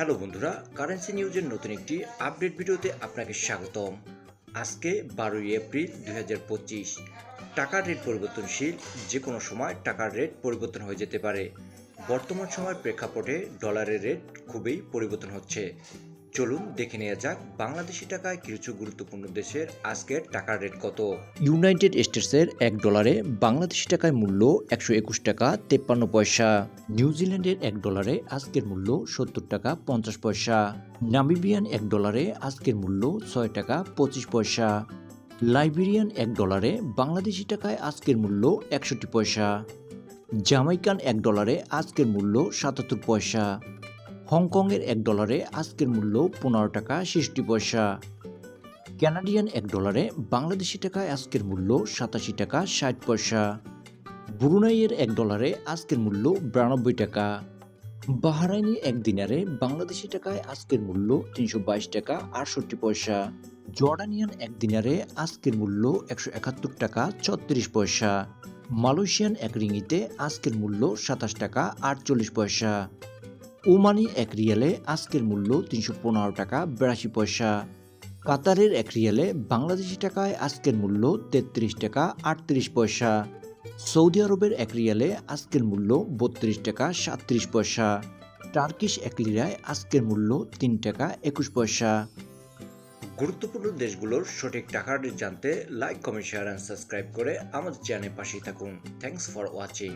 Hello বন্ধুরা, currency নিউজের নতুন একটি আপডেট ভিডিওতে আপনাকে স্বাগতম। আজকে বারোই এপ্রিল দু হাজার পঁচিশ। টাকার রেট পরিবর্তনশীল যে কোনো সময় টাকার রেট পরিবর্তন হয়ে যেতে পারে। বর্তমান সময়ের প্রেক্ষাপটে ডলারের রেট খুবই পরিবর্তন হচ্ছে। চলুন দেখে নেওয়া যাক বাংলাদেশি টাকায় কিছু গুরুত্বপূর্ণ দেশের আজকের টাকার রেট কত। ইউনাইটেড স্টেটসের এক ডলারে বাংলাদেশি টাকায় মূল্য একশো একুশ টাকা তেপ্পান্ন পয়সা। নিউজিল্যান্ডের এক ডলারে আজকের মূল্য সত্তর টাকা পঞ্চাশ পয়সা। নামিবিয়ান এক ডলারে আজকের মূল্য ছয় টাকা পঁচিশ পয়সা। লাইবেরিয়ান এক ডলারে বাংলাদেশি টাকায় আজকের মূল্য একষট্টি পয়সা। জামাইকান এক ডলারে আজকের মূল্য সাতাত্তর পয়সা। হংকংয়ের এক ডলারে আজকের মূল্য পনেরো টাকা ষষ্টি পয়সা। ক্যানাডিয়ান এক ডলারে বাংলাদেশি টাকায় আজকের মূল্য সাতাশি টাকা ষাট পয়সা। ব্রুনাইয়ের এক ডলারে আজকের মূল্য বিরানব্বই টাকা। বাহারাইনি এক দিনারে বাংলাদেশি টাকায় আজকের মূল্য তিনশো বাইশ টাকা আটষট্টি পয়সা। জর্ডানিয়ান এক দিনারে আজকের মূল্য একশো একাত্তর টাকা ছত্রিশ পয়সা। মালয়েশিয়ান এক রিঙিতে আজকের মূল্য সাতাশ টাকা আটচল্লিশ পয়সা। ওমানি এক রিয়ালে আজকের মূল্য তিনশো পনেরো টাকা বিরাশি পয়সা। কাতারের এক রিয়ালে বাংলাদেশি টাকায় আজকের মূল্য তেত্রিশ টাকা আটত্রিশ পয়সা। সৌদি আরবের এক রিয়ালে আজকের মূল্য বত্রিশ টাকা সাতত্রিশ পয়সা। টার্কিশ এক লিরায় আজকের মূল্য তিন টাকা একুশ পয়সা। গুরুত্বপূর্ণ দেশগুলোর সঠিক রেট জানতে like comment share and subscribe করে আমাদের চ্যানেল পাশেই থাকুন। Thanks for watching